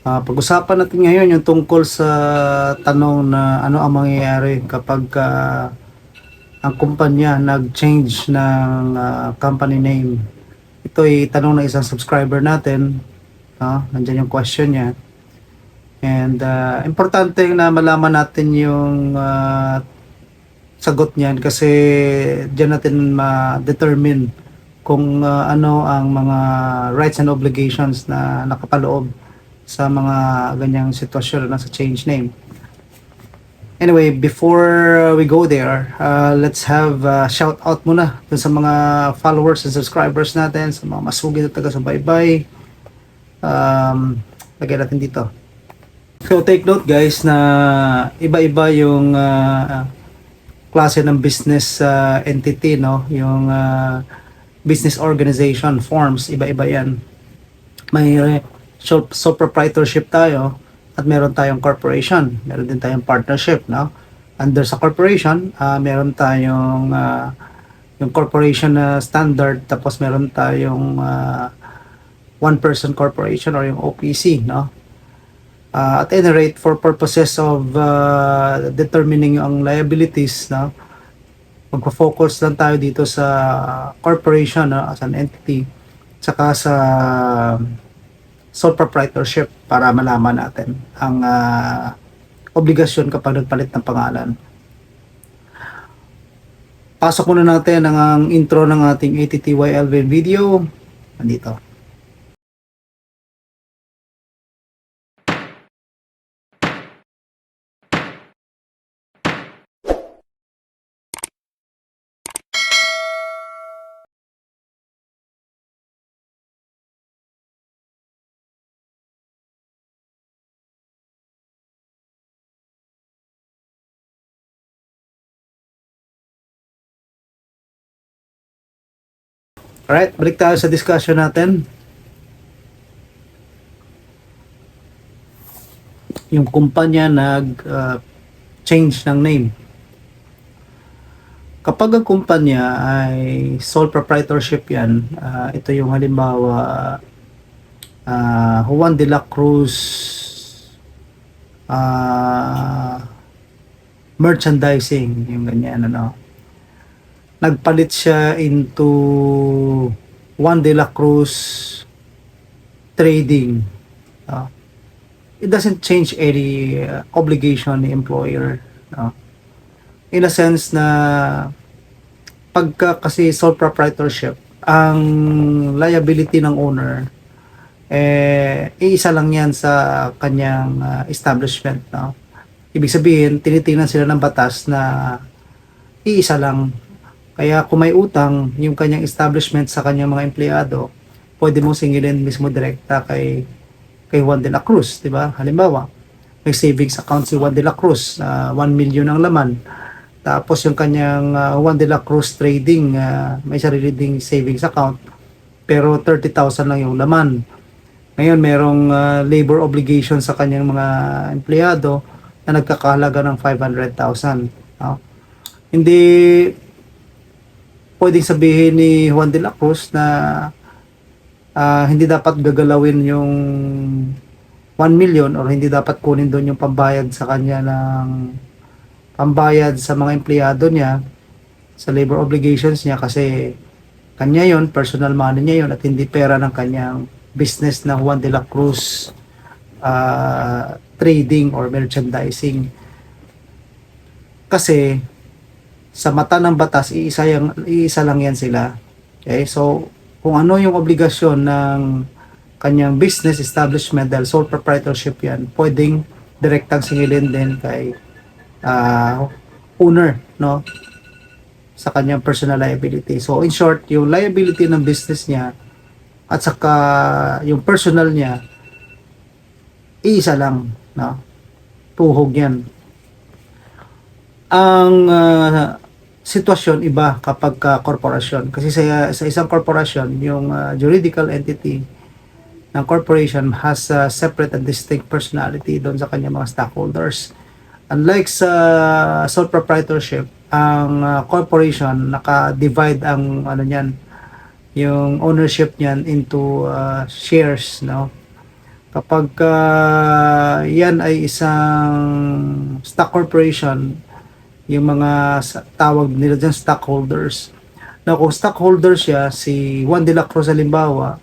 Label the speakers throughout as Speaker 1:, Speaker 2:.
Speaker 1: Ah, pag-usapan natin ngayon yung tungkol sa tanong na ano ang mangyayari kapag ah, ang kumpanya nag-change ng ah, company name. Ito ay tanong ng isang subscriber natin. No? Nandiyan yung question niya. And ah, importante na malaman natin yung ah, sagot niyan kasi diyan natin ma-determine kung ah, ano ang mga rights and obligations na nakapaloob sa mga ganyang sitwasyon na sa change name. Anyway, before we go there, uh, let's have a shout out muna dun sa mga followers and subscribers natin, sa mga masugid at taga-subaybay. Um, lagyan natin dito. So take note guys na iba-iba yung uh, klase ng business uh, entity, no? Yung uh, business organization forms, iba-iba yan. May uh, sole, sole proprietorship tayo at meron tayong corporation. Meron din tayong partnership, no? Under sa corporation, uh, meron tayong uh, yung corporation na standard tapos meron tayong uh, one person corporation or yung OPC, no? Uh, at any rate, for purposes of uh, determining ang liabilities, no? Magpo-focus lang tayo dito sa corporation no? as an entity tsaka sa sole proprietorship para malaman natin ang ah, obligasyon kapag nagpalit ng pangalan. Pasok muna natin ang, intro ng ating ATTYLV video. Nandito. Alright, balik tayo sa discussion natin. Yung kumpanya nag uh, ng name. Kapag ang kumpanya ay sole proprietorship yan, ah, ito yung halimbawa ah, Juan de la Cruz ah, merchandising, yung ganyan ano nagpalit siya into Juan de la Cruz trading. Uh, it doesn't change any uh, obligation ni employer. no? in a sense na pagka kasi sole proprietorship, ang liability ng owner eh iisa lang yan sa kanyang uh, establishment no ibig sabihin tinitingnan sila ng batas na iisa lang kaya kung may utang yung kanyang establishment sa kanyang mga empleyado, pwede mo singilin mismo direkta kay kay Juan de la Cruz, di ba? Halimbawa, may savings account si Juan de la Cruz, uh, 1 million ang laman. Tapos yung kanyang uh, Juan de la Cruz Trading, uh, may sarili ding savings account, pero 30,000 lang yung laman. Ngayon, merong uh, labor obligation sa kanyang mga empleyado na nagkakahalaga ng 500,000. No? Hindi pwedeng sabihin ni Juan de la Cruz na ah, hindi dapat gagalawin yung 1 million or hindi dapat kunin doon yung pambayad sa kanya ng pambayad sa mga empleyado niya sa labor obligations niya kasi kanya yon personal money niya yon at hindi pera ng kanyang business na Juan de la Cruz ah, trading or merchandising. Kasi sa mata ng batas, iisa, yung, iisa lang yan sila. Okay? So, kung ano yung obligasyon ng kanyang business establishment dahil sole proprietorship yan, pwedeng direktang singilin din kay uh, owner, no? Sa kanyang personal liability. So, in short, yung liability ng business niya at saka yung personal niya, iisa lang, no? Tuhog yan ang uh, sitwasyon iba kapag ka korporasyon. Kasi sa, sa isang korporasyon yung uh, juridical entity ng corporation has a separate and distinct personality doon sa kanyang mga stockholders. Unlike sa sole proprietorship ang uh, corporation naka-divide ang ano niyan yung ownership niyan into uh, shares no? Kapag ah, yan ay isang stock corporation, yung mga tawag nila dyan stockholders. Na kung stockholder siya, si Juan de la Cruz halimbawa,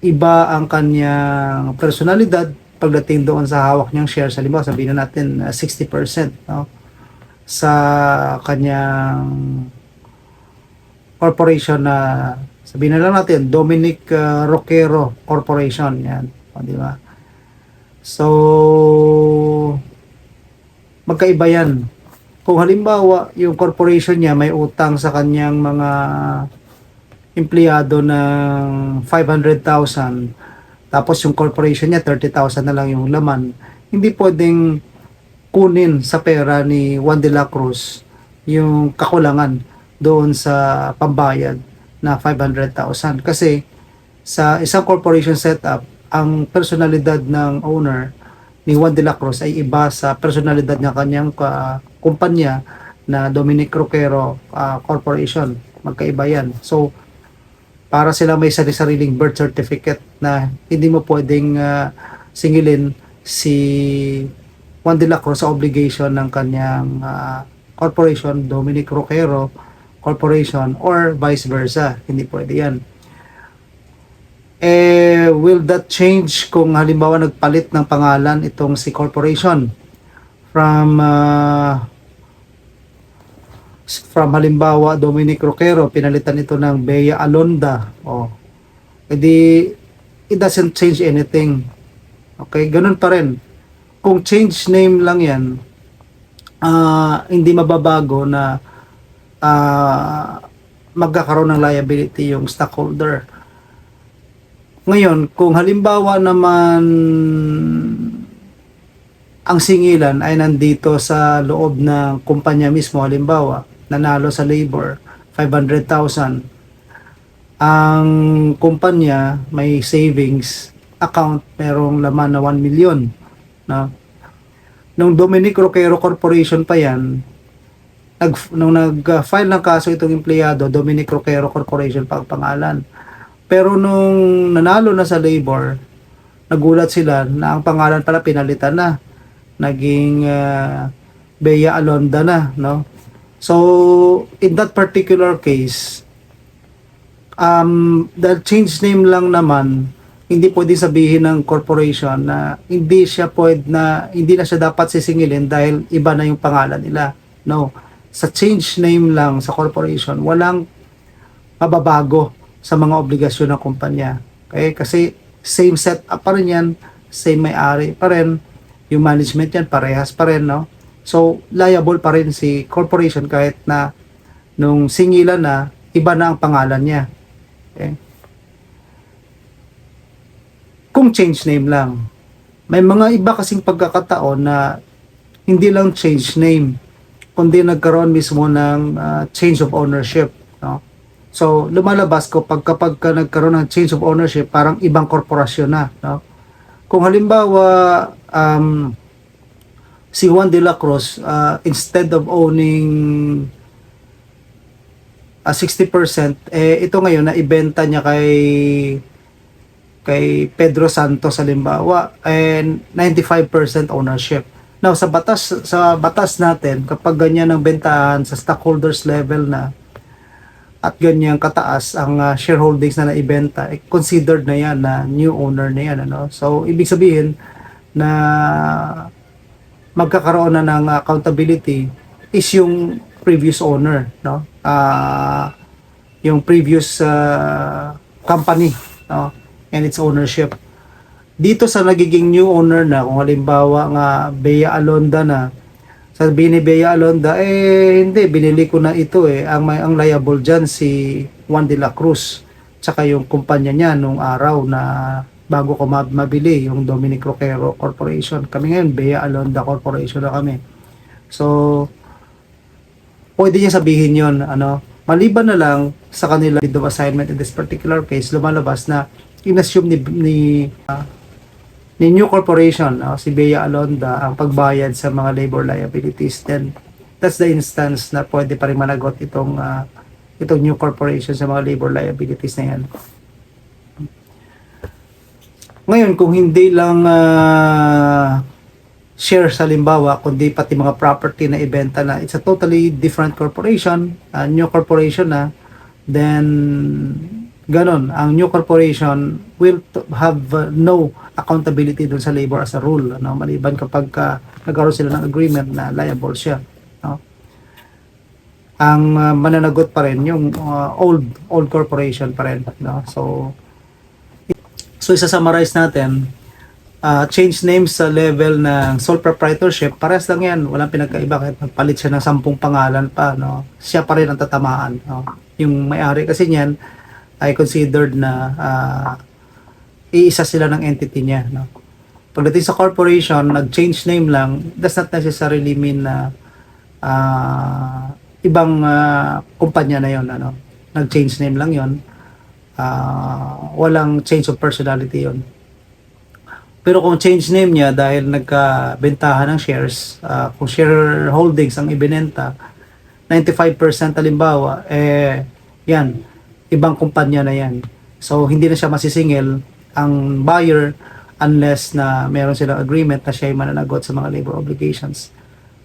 Speaker 1: iba ang kanyang personalidad pagdating doon sa hawak niyang shares. Halimbawa, sabihin na natin uh, 60% no? sa kanyang corporation na sabihin na lang natin Dominic uh, Roquero Corporation yan o, di ba so magkaiba yan kung halimbawa yung corporation niya may utang sa kanyang mga empleyado ng 500,000 tapos yung corporation niya 30,000 na lang yung laman hindi pwedeng kunin sa pera ni Juan de la Cruz yung kakulangan doon sa pambayad na 500,000 kasi sa isang corporation setup ang personalidad ng owner ni Juan de la Cruz ay iba sa personalidad ng kanyang ka- kumpanya na Dominic Roquero ah, Corporation magkaiba yan so para sila may sarili-sariling birth certificate na hindi mo pwedeng ah, singilin si Juan de la Cruz sa obligation ng kanyang ah, corporation, Dominic Roquero Corporation or vice versa. Hindi pwede yan. Eh, will that change kung halimbawa nagpalit ng pangalan itong si corporation from ah, from halimbawa Dominic Roquero, pinalitan ito ng Bea Alonda. Oh. Edi it doesn't change anything. Okay, ganun pa rin. Kung change name lang 'yan, ah hindi mababago na ah magkakaroon ng liability yung stockholder. Ngayon, kung halimbawa naman ang singilan ay nandito sa loob ng kumpanya mismo, halimbawa, nanalo sa labor, 500,000. Ang kumpanya may savings account, merong laman na 1 million. No? Nung Dominic Roquero Corporation pa yan, nag, nung nag-file ng kaso itong empleyado, Dominic Roquero Corporation pa ang pangalan. Pero nung nanalo na sa labor, nagulat sila na ang pangalan pala pinalitan na. Naging uh, Bea Alonda na, no? So, in that particular case, um, the change name lang naman, hindi pwede sabihin ng corporation na hindi siya pwede na, hindi na siya dapat sisingilin dahil iba na yung pangalan nila. No. Sa change name lang sa corporation, walang mababago sa mga obligasyon ng kumpanya. Okay? Kasi same setup pa rin yan, same may-ari pa rin, yung management yan parehas pa rin, no? So, liable pa rin si corporation kahit na nung singilan na, iba na ang pangalan niya. Okay? Kung change name lang. May mga iba kasing pagkakataon na hindi lang change name, kundi nagkaroon mismo ng ah, change of ownership. No? So, lumalabas ko pag kapag ka nagkaroon ng change of ownership, parang ibang korporasyon na. No? Kung halimbawa, um, si Juan de la Cruz, uh, instead of owning uh, 60%, eh, ito ngayon na ibenta niya kay kay Pedro Santos halimbawa and 95% ownership. Now sa batas sa batas natin kapag ganyan ang bentahan sa stockholders level na at ganyang kataas ang uh, shareholdings na naibenta, eh, considered na yan na new owner na yan. Ano? So, ibig sabihin na magkakaroon na ng accountability is yung previous owner, no? Ah, yung previous ah, company, no? And its ownership. Dito sa nagiging new owner na, kung halimbawa nga Bea Alonda na, sabi ni Bea Alonda, eh hindi, binili ko na ito eh. Ang, ang liable dyan si Juan de la Cruz. Tsaka yung kumpanya niya nung araw na bago ko mab- mabili yung Dominic Roquero Corporation. Kami ngayon, Bea Alonda Corporation na kami. So, pwede niya sabihin yon ano, maliban na lang sa kanila deed of assignment in this particular case, lumalabas na inassume ni, ni, ah, ni new corporation, ah, si Bea Alonda, ang pagbayad sa mga labor liabilities, then that's the instance na pwede pa rin managot itong ah, itong new corporation sa mga labor liabilities na yan. Ngayon, kung hindi lang ah, shares halimbawa, kundi pati mga property na ibenta na it's a totally different corporation, a new corporation na, then ganon, ang new corporation will have uh, no accountability dun sa labor as a rule, no? maliban kapag ka nagkaroon sila ng agreement na liable siya. No? Ang uh, mananagot pa rin yung uh, old old corporation pa rin. No? So, so isa-summarize natin, uh, change names sa level ng sole proprietorship, parehas lang yan, walang pinagkaiba kahit magpalit siya ng sampung pangalan pa, no? siya pa rin ang tatamaan. No? Yung may-ari kasi niyan ay considered na uh, iisa sila ng entity niya. No? Pagdating sa corporation, nag-change name lang, does not necessarily mean na uh, ibang uh, kumpanya na yon ano? Nag-change name lang yon uh, walang change of personality yon pero kung change name niya dahil nagkabentahan ng shares, ah, kung shareholdings ang ibinenta, 95% halimbawa, eh, yan, ibang kumpanya na yan. So, hindi na siya masisingil ang buyer unless na meron silang agreement na siya ay mananagot sa mga labor obligations.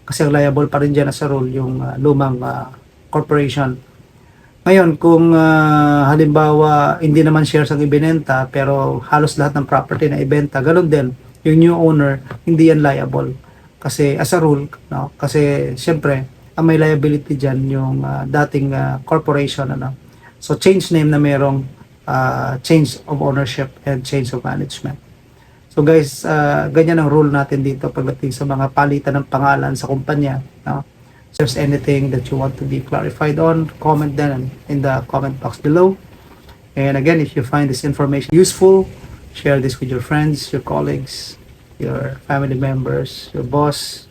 Speaker 1: Kasi ang liable pa rin dyan sa rule yung ah, lumang ah, corporation. Ngayon, kung ah, halimbawa hindi naman shares ang ibinenta pero halos lahat ng property na ibenta, ganun din, yung new owner, hindi yan liable. Kasi as a rule, no? kasi siyempre, ang may liability dyan yung ah, dating ah, corporation. Ano? So change name na merong ah, change of ownership and change of management. So guys, ah, ganyan ang rule natin dito pagdating sa mga palitan ng pangalan sa kumpanya. No? If there's anything that you want to be clarified on, comment then in the comment box below. And again, if you find this information useful, share this with your friends, your colleagues, your family members, your boss?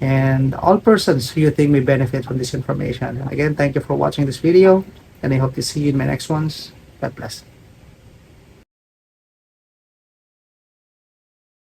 Speaker 1: And all persons who you think may benefit from this information. Again, thank you for watching this video, and I hope to see you in my next ones. God bless.